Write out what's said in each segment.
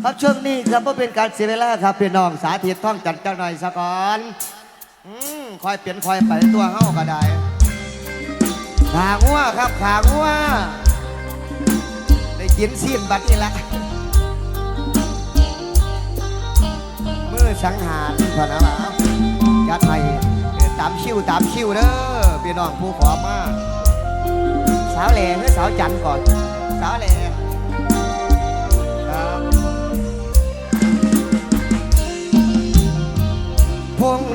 ครับช่วงนี้ครับเพื่อเป็นการเสียเวลาครับพี่น้องสาธิตท่องจัดเจ้าหน่อยสะก่อนอืมคอยเปลี่ยนคอยไปตัวเฮาก็ได้ขางัวครับขางัวได้กินซีนบัดนี้ละมือสังหารพอนะว่ายัดให้ตามชิวตามชิวเด้อพี่น้องผู้ขอมาสาวแหล่หรือสาวจันก่อน สาวแหล่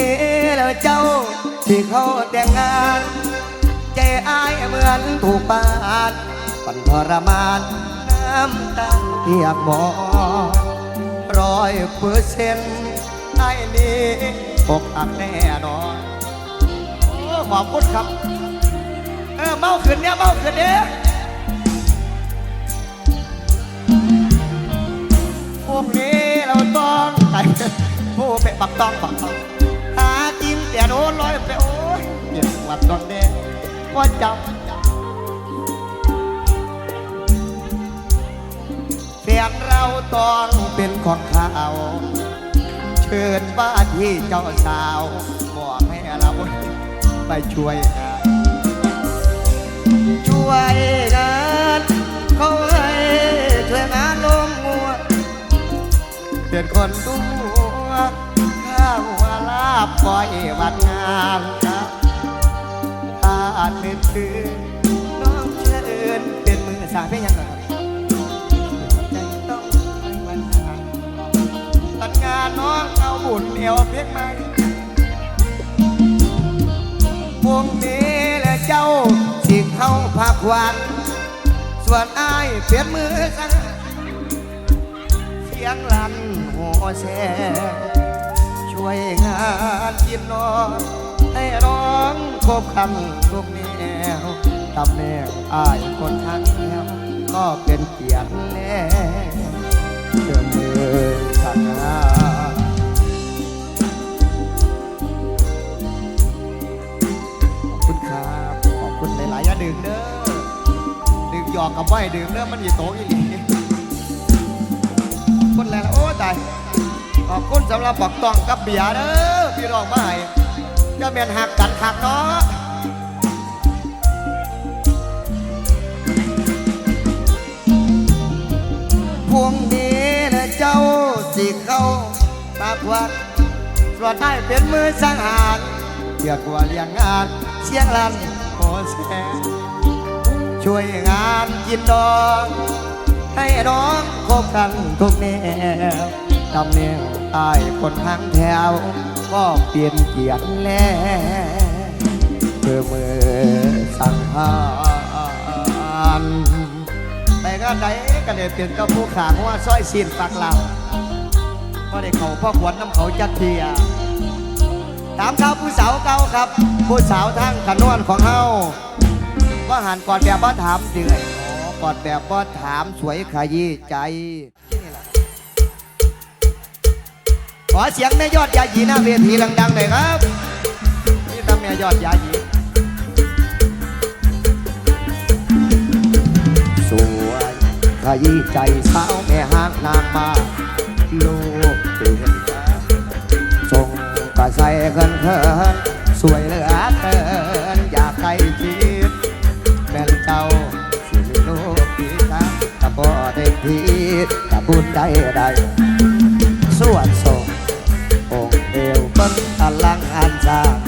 นี้แล้วเจ้าที่เขาแต่งงาน ใจอายเหมือนถูกปาดปันทรมานน้ำตาเทียกหมอร้อยเปอร์เซ็นต์ไอ้นี่อกอักแน่นอนโอ้ขอบคุณครับ เออเมาขึ้นเนี่ยเมาขึ้นเนี่ยพวกนี้เราต้องไปผู้เป็นบักต้องบักต้อง จิ้มแต่โดนร้อยไปโอ้ยเจ็บหวัดตอนแดงว่าจำเสียงเราต้องเป็นของเขาเชิญว่านที่เจ้าสาว บอกให้เราไปช่วยงานช่วยงานเขาให้ช่วยงานลงมัวเป็นคนตัวข้ บปล่อยวันงานครับถ้าตื่นตื่นน้องเชิญเป็นมือสายเพลงยังก่อนครับใจต้องให้วันงานตัดงานน้องเอาบุญเอวเพียงไหมพวงนี้และเจ้าสิเข้าพักวันส่วนอ้ายเปลี่ยนมือกันเสียงลั่นหัวแส ช่วยงานกินนอนให้ร้องครบคำทุกแนวตำแหน่งอ้ายคนทั้งแนวก็เป็นเกียรติแน่เชื่อมือสัญญาขอบคุณครับ ขอบคุณหลายๆอย่าดื่มเด้อดื่มหยอกกับไม่ดื่มเด้อมันอยู่โตอีหลีคนแรงโอ้ตาย ขอบคุณสำหรับบักตองกับเบียร์เด้อพี่น้องมาให้จะเมียนหักกันหักเนาะพวงนี้นะเจ้าสิเข้าปากวัดส่วนได้เป็นมือสังหารเกี่ยวกับเลี้ยงงานเสียงลันโอแสช่วยงานกินดองให้น้องคบกันทุกแนว ตำเนียงตายคนทางแถว ก็เปลี่ยนเกียรติแล้วเพื่อมือสังหารไปก็ไหนก็ได้เปลี่ยนกับผู้ขาเพราะว่าซอยซีนปักเราก็ได้เขาพ่อขวัญน้ำเขาจักเทียถามข่าผู้สาวเก่าครับ ผู้สาวทั้งขนวนของเฮาว่าหันกอนแบบว่าถามเดือยกอดแบบว่าถามสวยขยี้ใจ ขอเสียงแม่ยอดยาหยีหน้าเวทีดังๆหน่อยครับนี่ตาแม่ยอดยาหยีสวยขยี้ใจสาวแม่ห้างนางมาลูกเตือนใจส่งก็ใสเกินเคินสวยเหลือเกินอยากใกล้ชิดแม่เจ้าสิลูกปีตาตะบ่ได้พีดตะบุญได้ใดสวดส่ง ลั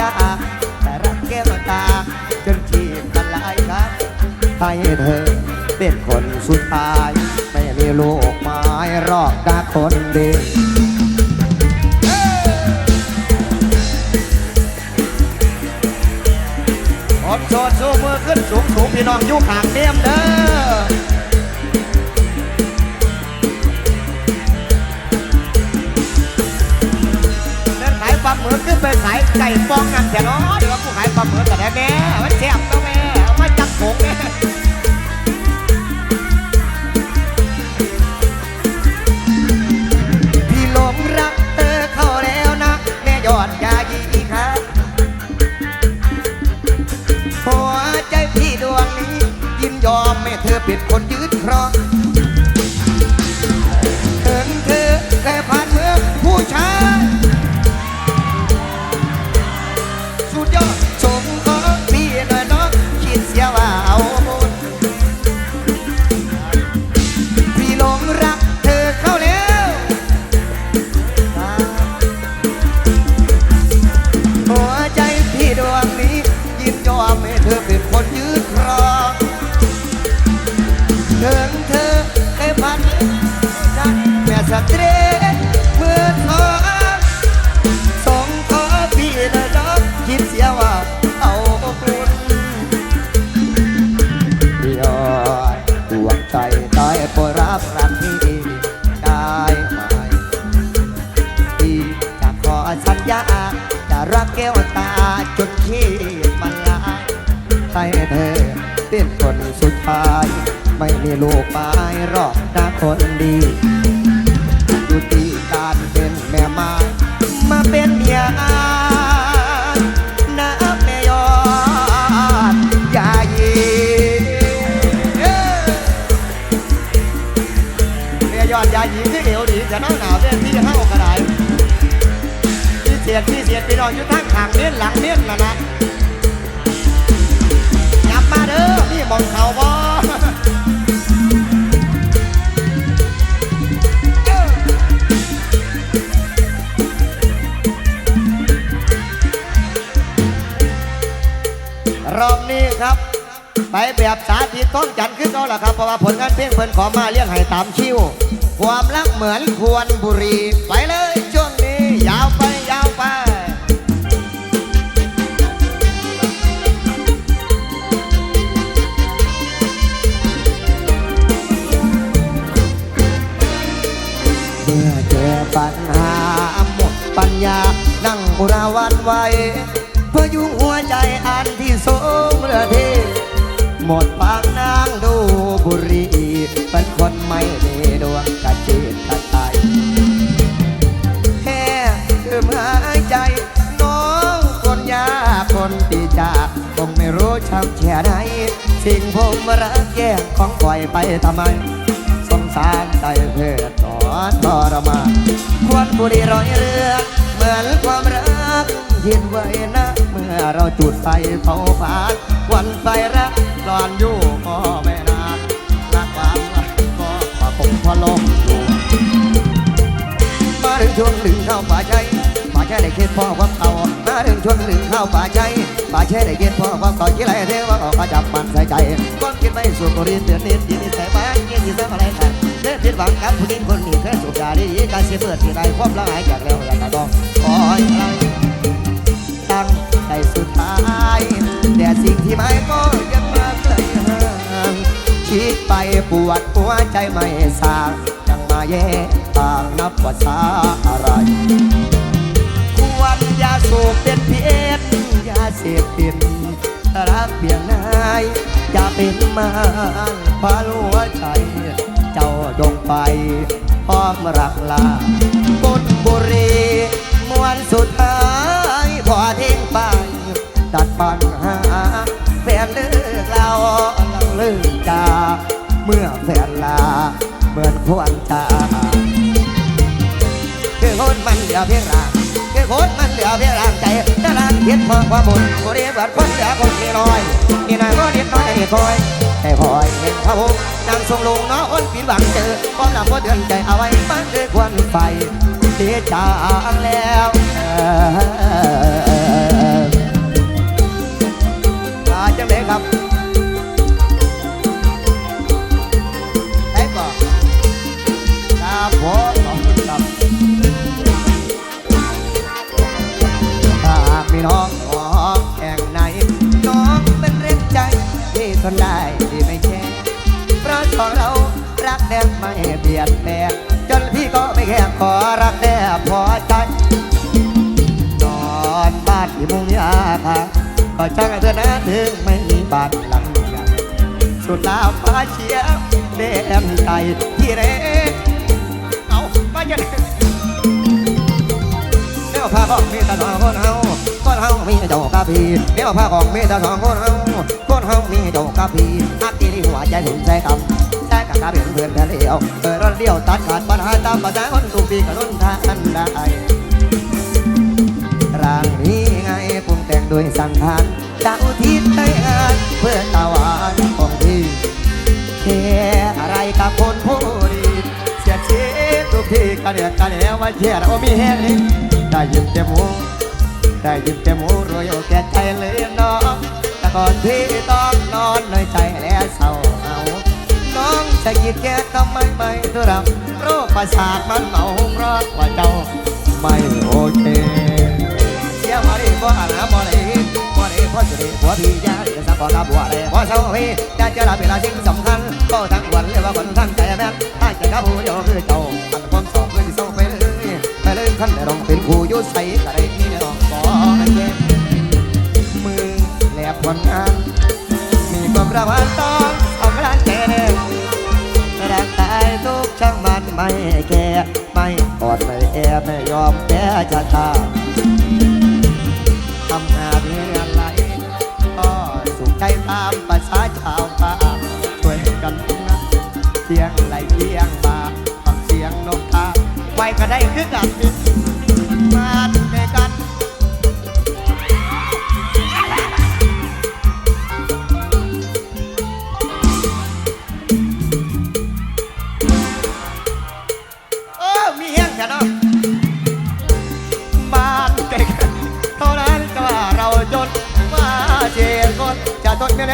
ได้ไหมพี่จะขอสัญญาแก้วตา จนจีบกันลายครั้งให้เธอเป็นคนสุดท้าย ไม่มีลูกไม้รอกกาคนดีคนโสดสู้มือขึ้นสูงสูงพี่น้องอยู่ข้างเนียมเด้อ มึกขึ้นไปขายไก่ฟองนั่นแต่น้อเดี๋ยวว่าผู้ขายปลาหมึกแต่แม่มันแซ่บายโปรดรับรักพี่ได้ไหมที่จะขอสัญญา จะรักแก้วตาจนขี้มันลายให้เธอเป็นคนสุดท้าย ไม่มีลูกไม้รอกนะคนดี ยอดยาหญิงที่เอวดีจะหนาวหนาวเส้นที่ห้ากระไดที่เสียดที่เสียดพี่น้องอยู่ทั้งขางเน้ยนหลังเน้ยนนะนะกลับมาเด้อพี่มองเขาบ่รอบนี้ครับ ไปแบบสาธิตต้องจันทร์ขึ้นก็ล่ะครับ เพราะว่าผลงานเพลงเพิ่นขอมาเลี้ยงให้ตามคิว ความรักเหมือนควรบุรีไปเลยช่วงนี้ยาวไปยาวไป เมื่อเจอปัญหาหมดปัญญา นั่งอุราวันไว้เพื่อยุงหัวใจอันที่สูงเหลือเทหมดปากนางดูบุรี เป็นคนไม่ รู้ช้ำแค่ไหนสิ่งผมรักแย่งของปล่อยไปทำไม สงสารใจเพื่อต่อทรมานควรบุรีร้อยเรือเหมือนความรักยินไว้นะเมื่อเราจุดไฟเผาผลาญวันไฟรักร้อนอยู่ก็ไม่นานรักความรักก็มาคงพอลมอยู่มาถึงช่วงหนึ่งเข้าป่าใจ ป่ได้เข็ดพ่อความเก่ามาถึงช่วงหนึ่งเข้าป่าใจป่าใจได้เข็ดพ่อความเก่าที่ไรเทว่าออกมาจับมันใส่ใจความคิดไม่สูบบุหรี่เตือนนิดยินนิสัยบ้านยินดีสักอะไรกันเลิกผิดหวังกับผู้หญิงคนนี้เคยสูบยาดีการเสียเบิดที่ไรความละหายจากแล้วอยากจะต้องคอยอะไรตั้งใจสุดท้ายแต่สิ่งที่ไม่ก็ยังมาเคยห่างคิดไปปวดหัวใจไม่สางยังมาแย่ต่างนับว่าสาอะไร สูบเป็นเพียรยาเสพติดรักเพียงนายอย่าเป็นมารพาหัวใจ เจ้าจงไปพร้อมรักลาบนบุรีมวนสุดท้ายพอทิ้งไปตัดปัญหาแฟนเลิกเราเราเลิกจาเมื่อแฟนลาเหมือนควรจากคือคนมันเหลือเพียงร่า คนมันเหลือเพียงร่างใจแต่ร่างเพียงพอความบุญบุรีเบิคนเหลือคนที่น้อยนี่นายก็นิดน้อยนี่คอยแต่คอยเห็นพระองค์นางทรงลงน้ออ้นผิดหวังเจอความหลับก็เดือนใจเอาไว้มันคือควันไฟเสียจางแล้วออจังเลยครับ พี่ก็ไม่แค่ขอรักแน่พอใจนอนบ้านที่มุงยาค่ะก็ช่างเถอนะถึงไม่มีบ้านหลังใหญ่สุดลาวฟ้าเชียร์เดมใจที่เรเอามาจะเดี๋ยวพาของมีแต่สองคนเฮาคนเฮามีเจ้ากะพีเดี๋ยวพาของมีแต่สองคนเฮาคนเฮามีเจ้ากะพีอักที่หัวใจถึงใจกำ กะกะเป็นเพื่อนแค่เดียวเออรถเดียวตัดขาดปัญหาตามภาษาคนทุกปีก็ล้นทานได้ร่างนี้ไงปรุงแต่งด้วยสังขารดาวทิศได้งานเพื่อตะวันของพี่แค่อะไรกับคนผู้ดีเสียชีวิตทุกทีกันเนี่ยกันเนี่ยว่าเชื่อเรามีแหงนได้ยินแต่หมูได้ยินแต่หมูรวยอแก่ใจเลยน้องแต่ก่อนที่ต้องนอนในใจและเศร้า จะหยิดแก่ทำไมไม่ทุรังโรคประสาทมันเมาเพราะว่าเจ้าไม่โอเคเสียมาดิบ่อาหาบ่ได้บ่ได้พอจะได้ผัวพี่ยาจะสักบ่กับบ่ได้พอเศร้าพี่จะเจอรับเวลาสิ่งสำคัญก็ทั้งวันเรียกว่าคนทั้งใจแม่ถ้าจะกับผู้เดียวคือเจ้าอันความสอบเลยที่เศร้าไปเลยไปเลยท่านได้ลองเป็นครูอยุใส่กระไรนี่น้องขอให้เย็นมือแหลบผลงานมีความระวังต้อ ยอมแพ้ชะตาทำงานเรื่องอะไรก็สุขใจตามภาษาชาวป่าช่วยกันนะเสียงไหลเสียงมาฟังเสียงนกตาไว้ก็ได้คือกัน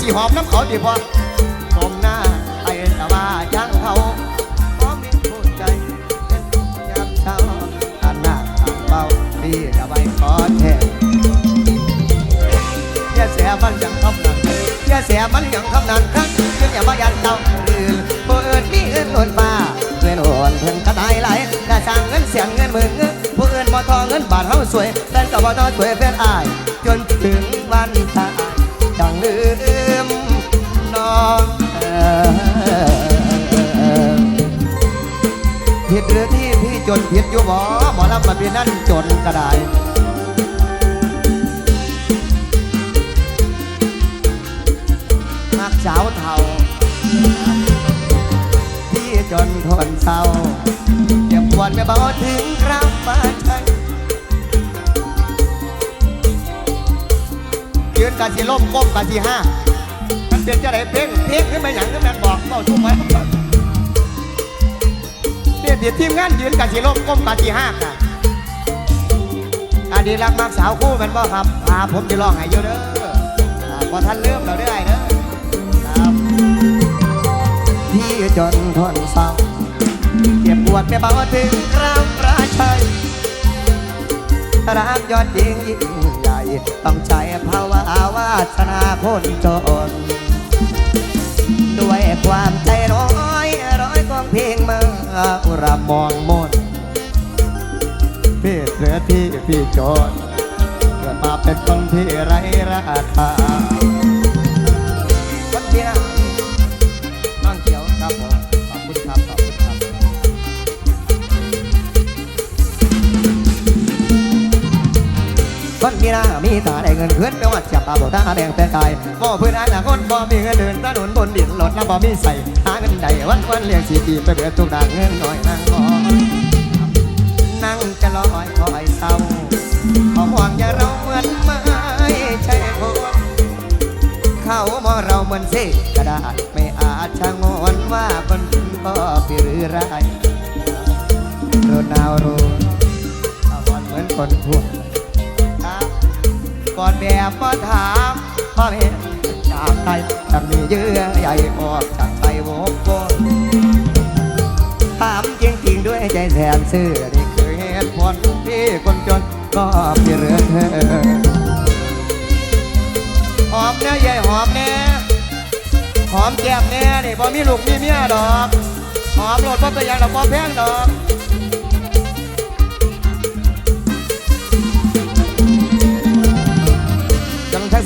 สีหอมน้ำเขาดีพอสมหน้าไปแต่ว่ายังเขาพร้อมมีผู้ใจเป็นยามเช้าอันหน้าทางเบาที่จะไปขอแทนอย่าเสียมันยังคำนั้นอย่าเสียมันยังคำนั้นครั้งจึงอย่ามายันเต้าอื่นผู้อื่นมีเงินล้นฟ้าเงินโอนเพิ่นก็ตายไหลแต่สร้างเงินเสียงเงินหมื่นเงินผู้อื่นบ่ทองเงินบาทเฮาสวยแต่ก็บ่ทอสวยเป็นอาย จนถึงวันตายจังลืม ผิดหรือที่พี่จนผิดอยู่บ่หมอลำมาเป็นนั่นจนก็ได้มักสาวเทาที่จนทนเศร้าเจ็บปวดไม่เบาถึงครั้งฟ้าใช้ยืนกะสิล่มก้มกะสิห้ามันเป็นจะได้เพ่งเพ่งขึ้นมาอย่างขึ้นมาบอกเบาทุ่มไหม เนี่ยเดี๋ยวทีมงานยืนกะสิล่มก้มกะสิห้าค่ะอันนี้รักมากสาวคู่แมันบ่ครับพาผมจะลองให้อยู่เด้อพอท่านเริ่มเราได้เด้อครับที่จนทนเศร้าเก็บปวดไม่เบาถึงคราวประชัยรักยอดยิงยิ่งใหญ่ ต้องใช้ภาวะวาสนาคนจน ด้วยความใจร้อย อุรามองมนเพศเหลือที่พี่จนเกิดมาเป็นคนที่ไร้ราคาวันเดียน้องเขียวครับผมขอบคุณครับขอบคุณครับคนมีหน้ามีตาได้เงินเพื่อน ไม่ว่าจะปาบอกตาแดงแต่กายบ่เพื่อนอนาคตบ่มีเงินเดินถนนบนดินรถแล้วบ่มีใส่หาเงินใดวันวันเลี้ยงสีปีไปเบิดทุกด่างเงินหน่อยนั่งรอนั่งจะลอยคอยเศร้าขอห่วงอย่าเราเหมือนไม้ใช่พวกเขามองเราเหมือนเศษกระดาษไม่อาจชะงอนว่าคนก็ปีหรือไรโรนาวโรเอาวันเหมือนคนทั่ว ก่อนแบบก็ถามพ่อเห็นเยื่อใหญ่ออกจากใจโวกวนถามจริงๆด้วยใจแสนซื่อนี่คือเหตุผลที่คนจนก็เพียเรือเธอหอมเนื้อใหญ่หอมแน่หอมแก้มแน่นี่พอมีลูกมีเมียดอกหอมโหลดพ่อเป็นยังดอกพ่อแพงดอก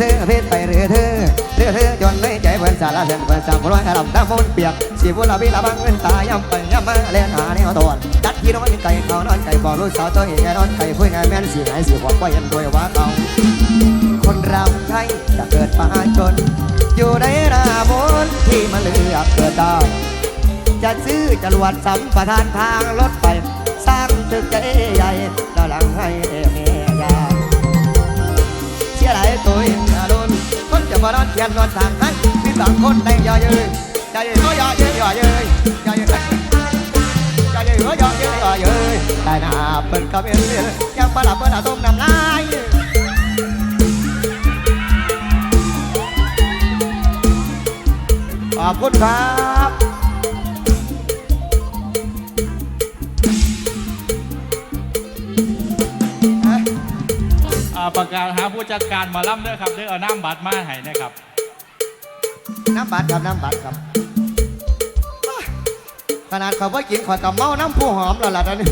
จงทั้งเสื้อเพชรไปเรือเธอเรือเธอจนไม่ใจเพื่อนสารเส้นเพื่อนสามร้อยลำน้ำมันเปียกสีบุหรี่ละบังเงินตายย่ำไปย่ำมาเล่นหาแนวตอนจัดที่นอนไก่เขานอนไก่บอกลูกสาวตัวเองนอนไก่พูดง่ายแม่นสีไหนสีบอกว่ายันด้วยว่าเขาคนเราใช่จะเกิดป่าจน อยู่ในราบนที่มันเลือกเกิดได้จะซื้อจรวดสัมปทานทางรถไฟสร้างตึกใหญ่ๆแล้วหลังให้แม่ยาเสียหลายตัว มานอนเทียนนอนทางนั้นมีบางคนแต่งยาเย้ยยาเย้ยก็ยาเย้ยยาเย้ยยาเย้ยยาเย้ยก็ยาเย้ยยาเย้ยแต่หน้าเปิดกระเบนยังประหลาดประหลาดต้มน้ำลายขอบคุณครับ ประกาศหาผู้จัดการหมาล่ำเด้อครับเด้อเอาน้ำบัตรมาให้นะครับน้ำบัตรครับน้ำบัตรครับ ขนาดเขาว่ากินขอกับเมาน้ำผู้หอมแล้วล่ะตอนนี้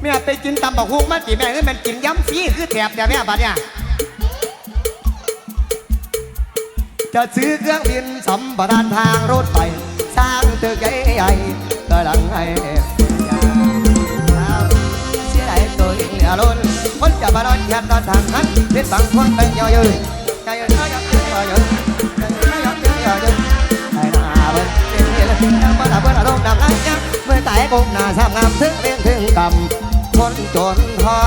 แม่ไปกินตำบักฮุงมาจีแม่เอ้ยมันกินย้ำฟรีคือแถบแต่แม่บัตรเนี่ยจะซื้อเครื่องบินสัมปทานทางรถไฟสร้างตึกใหญ่ๆก็หลังให้ เสียดายตัวเองอารมณ์คนจะมานอนแคบนอนทางนั้นเพ็นบางคนเป็นย่อเย้ยย่อเย้ยย่อเย้ยย่อเย้ยไอ้หน้าเบิ้ลเบิ้ลยังมาดับเบิ้ลอารมณ์ดับไอ้ยังเมื่อตายกุมหน้าสามงามถึงเรียนถึงกำคนจนทอ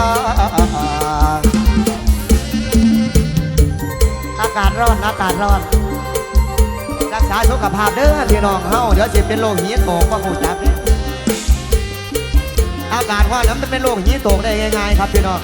อากาศร้อนอากาศร้อนรักษาสุขภาพเด้อพี่น้องเฮาเดี๋ยวสิเป็นโรคหีโตกว่าหูจักเนี่ย อากาศว่าน้ำมันเป็นโรคหีโตกได้ง่ายๆครับพี่น้อง